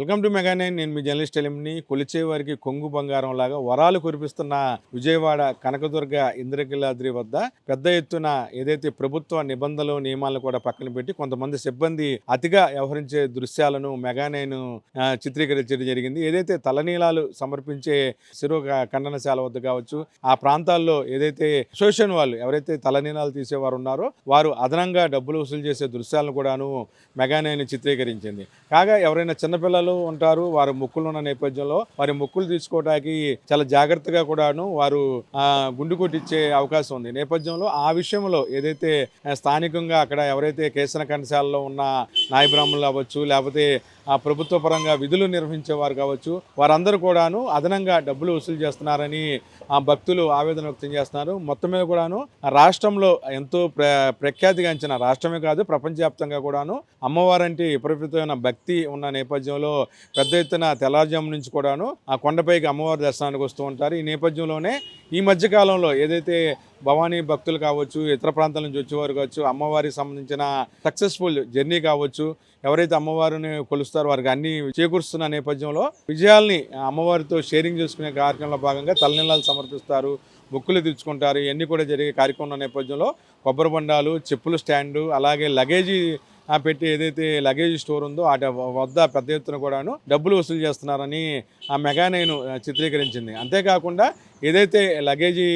Welcome to Mega Nine నేను మీ journalist ఎలిమిని. కొలిచే వారికి కొంగు బంగారం లాగా వరాలు కురిపిస్తున్న విజయవాడ కనకదుర్గ ఇంద్రకిలాద్రి వద్ద పెద్ద ఎత్తున ఏదైతే ప్రభుత్వ నిబంధనలు నియమాలను కూడా పక్కన పెట్టి కొంతమంది సిబ్బంది అతిగా వ్యవహరించే దృశ్యాలను మెగానైన్ చిత్రీకరించడం జరిగింది. ఏదైతే తలనీలాలు సమర్పించే శిరో ఖండనశాల వద్ద కావచ్చు ఆ ప్రాంతాల్లో ఏదైతే సోషన్ వాళ్ళు ఎవరైతే తలనీలాలు తీసేవారు ఉన్నారో వారు అదనంగా డబ్బులు వసూలు చేసే దృశ్యాలను కూడాను మెగానైన్ చిత్రీకరించింది. కాగా ఎవరైనా చిన్నపిల్లలు ఉంటారు. వారు మొక్కులు ఉన్న నేపథ్యంలో వారి మొక్కులు తీసుకోవడానికి చాలా జాగ్రత్తగా కూడాను వారు ఆ, గుండు కొట్టించే అవకాశం ఉంది. నేపథ్యంలో ఆ విషయంలో ఏదైతే స్థానికంగా అక్కడ ఎవరైతే కేసన కండశాలలో ఉన్న నాయ బ్రాహ్మణులు అవ్వచ్చు లేకపోతే ఆ ప్రభుత్వ పరంగా విధులు నిర్వహించేవారు కావచ్చు. వారందరూ కూడాను అదనంగా డబ్బులు వసూలు చేస్తున్నారని ఆ భక్తులు ఆవేదన వ్యక్తం చేస్తున్నారు. మొత్తం మీద కూడాను ఆ రాష్ట్రంలో ఎంతో ప్ర ప్రఖ్యాతిగాంచిన రాష్ట్రమే కాదు ప్రపంచవ్యాప్తంగా కూడాను అమ్మవారంటే విపరీతమైన భక్తి ఉన్న నేపథ్యంలో పెద్ద ఎత్తున తెల్లారుజాము నుంచి కూడాను ఆ కొండపైకి అమ్మవారి దర్శనానికి వస్తూ ఉంటారు. ఈ నేపథ్యంలోనే ఈ మధ్యకాలంలో ఏదైతే భవానీ భక్తులు కావచ్చు ఇతర ప్రాంతాల నుంచి వచ్చేవారు కావచ్చు అమ్మవారికి సంబంధించిన సక్సెస్ఫుల్ జర్నీ కావచ్చు ఎవరైతే అమ్మవారిని కొలుస్తారో వారికి అన్ని చేకూరుస్తున్న నేపథ్యంలో విజయాల్ని అమ్మవారితో షేరింగ్ చేసుకునే కార్యక్రమంలో భాగంగా తలనీలాలు సమర్పిస్తారు బుక్కులు తెచ్చుకుంటారు ఇవన్నీ కూడా జరిగే కార్యక్రమం నేపథ్యంలో కొబ్బరి బండాలు చెప్పుల స్టాండు అలాగే లగేజీ ఆ పెట్టి ఏదైతే లగేజ్ స్టోర్ ఉందో ఆ వద్ద పెద్ద ఎత్తున కూడాను డబ్బులు వసూలు చేస్తున్నారని ఆ మెగా నేను చిత్రీకరించింది. అంతేకాకుండా ఏదైతే లగేజీ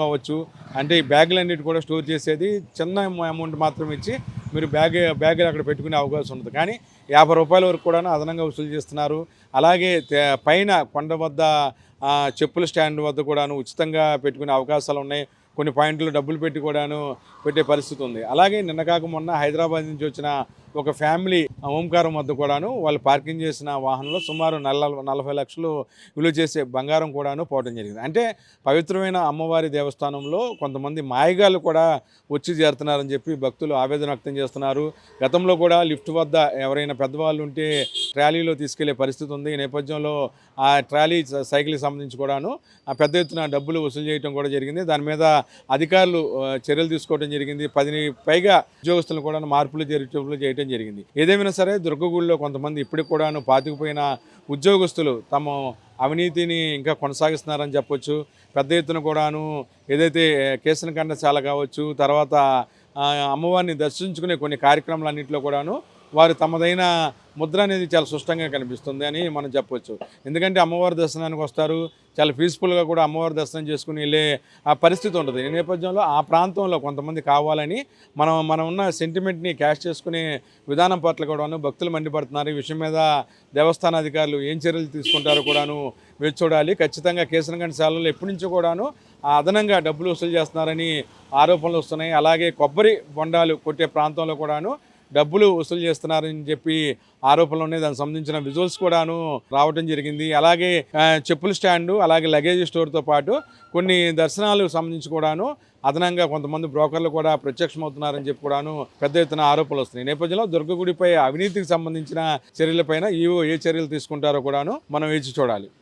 అవ్వచ్చు అంటే ఈ బ్యాగులన్నిటి కూడా స్టోర్ చేసేది చిన్న అమౌంట్ మాత్రం ఇచ్చి మీరు బ్యాగ్ బ్యాగులు అక్కడ పెట్టుకునే అవకాశం ఉంటుంది కానీ యాభై రూపాయల వరకు కూడా అదనంగా వసూలు చేస్తున్నారు. అలాగే పైన కొండ వద్ద చెప్పుల స్టాండ్ వద్ద కూడాను ఉచితంగా పెట్టుకునే అవకాశాలు ఉన్నాయి. కొన్ని పాయింట్లు డబ్బులు పెట్టి కూడాను పెట్టే పరిస్థితి ఉంది. అలాగే నిన్న కాక మొన్న హైదరాబాద్ నుంచి వచ్చిన ఒక ఫ్యామిలీ ఓంకారం వద్ద కూడాను వాళ్ళు పార్కింగ్ చేసిన వాహనంలో సుమారు నల్ల నలభై లక్షలు విలువ చేసే బంగారం కూడాను పోవడం జరిగింది. అంటే పవిత్రమైన అమ్మవారి దేవస్థానంలో కొంతమంది మాయగాళ్ళు కూడా వచ్చి చేరుతున్నారని చెప్పి భక్తులు ఆవేదన వ్యక్తం చేస్తున్నారు. గతంలో కూడా లిఫ్ట్ వద్ద ఎవరైనా పెద్దవాళ్ళు ఉంటే ట్రాలీలో తీసుకెళ్ళే పరిస్థితి ఉంది. ఈ నేపథ్యంలో ఆ ట్రాలీ సైకిల్కి సంబంధించి కూడాను ఆ పెద్ద ఎత్తున డబ్బులు వసూలు చేయడం కూడా జరిగింది. దాని మీద అధికారులు చర్యలు తీసుకోవడం జరిగింది. పదిని పైగా ఉద్యోగస్తులను కూడా మార్పులు చేర్పులు చేయడం జరిగింది. ఏదేమైనా సరే దుర్గగుడిలో కొంతమంది ఇప్పటికి కూడాను పాతికిపోయిన ఉద్యోగస్తులు తమ అవినీతిని ఇంకా కొనసాగిస్తున్నారని చెప్పొచ్చు. పెద్ద ఎత్తున కూడాను ఏదైతే కేసన కండశాల కావచ్చు తర్వాత అమ్మవారిని దర్శించుకునే కొన్ని కార్యక్రమాలన్నింటిలో కూడాను వారు తమదైన ముద్ర అనేది చాలా స్పష్టంగా కనిపిస్తుంది అని మనం చెప్పవచ్చు ఎందుకంటే అమ్మవారి దర్శనానికి వస్తారు. చాలా పీస్ఫుల్గా కూడా అమ్మవారి దర్శనం చేసుకుని వెళ్ళే ఆ పరిస్థితి ఉంటుంది. ఈ నేపథ్యంలో ఆ ప్రాంతంలో కొంతమంది కావాలని మనం మనం ఉన్న సెంటిమెంట్ని క్యాష్ చేసుకునే విధానం పట్ల కూడాను భక్తులు మండిపడుతున్నారు. ఈ విషయం మీద దేవస్థాన అధికారులు ఏం చర్యలు తీసుకుంటారో కూడాను వేచి చూడాలి. ఖచ్చితంగా కేసనగంట శాలలో ఎప్పటి నుంచో కూడాను ఆ అదనంగా డబ్బులు వసూలు చేస్తున్నారని ఆరోపణలు వస్తున్నాయి. అలాగే కొబ్బరి బొండాలు కొట్టే ప్రాంతంలో కూడాను డబ్బులు వసూలు చేస్తున్నారని చెప్పి ఆరోపణలు ఉన్నాయి దానికి సంబంధించిన విజువల్స్ కూడాను రావటం జరిగింది. అలాగే చెప్పుల స్టాండు అలాగే లగేజ్ స్టోర్తో పాటు కొన్ని దర్శనాలకు సంబంధించి కూడాను అదనంగా కొంతమంది బ్రోకర్లు కూడా ప్రత్యక్షమవుతున్నారని చెప్పి కూడాను పెద్ద ఎత్తున ఆరోపణలు వస్తున్నాయి. నేపథ్యంలో దుర్గగుడిపై అవినీతికి సంబంధించిన చర్యలపైన ఈవో ఏ చర్యలు తీసుకుంటారో కూడాను మనం వేచి చూడాలి.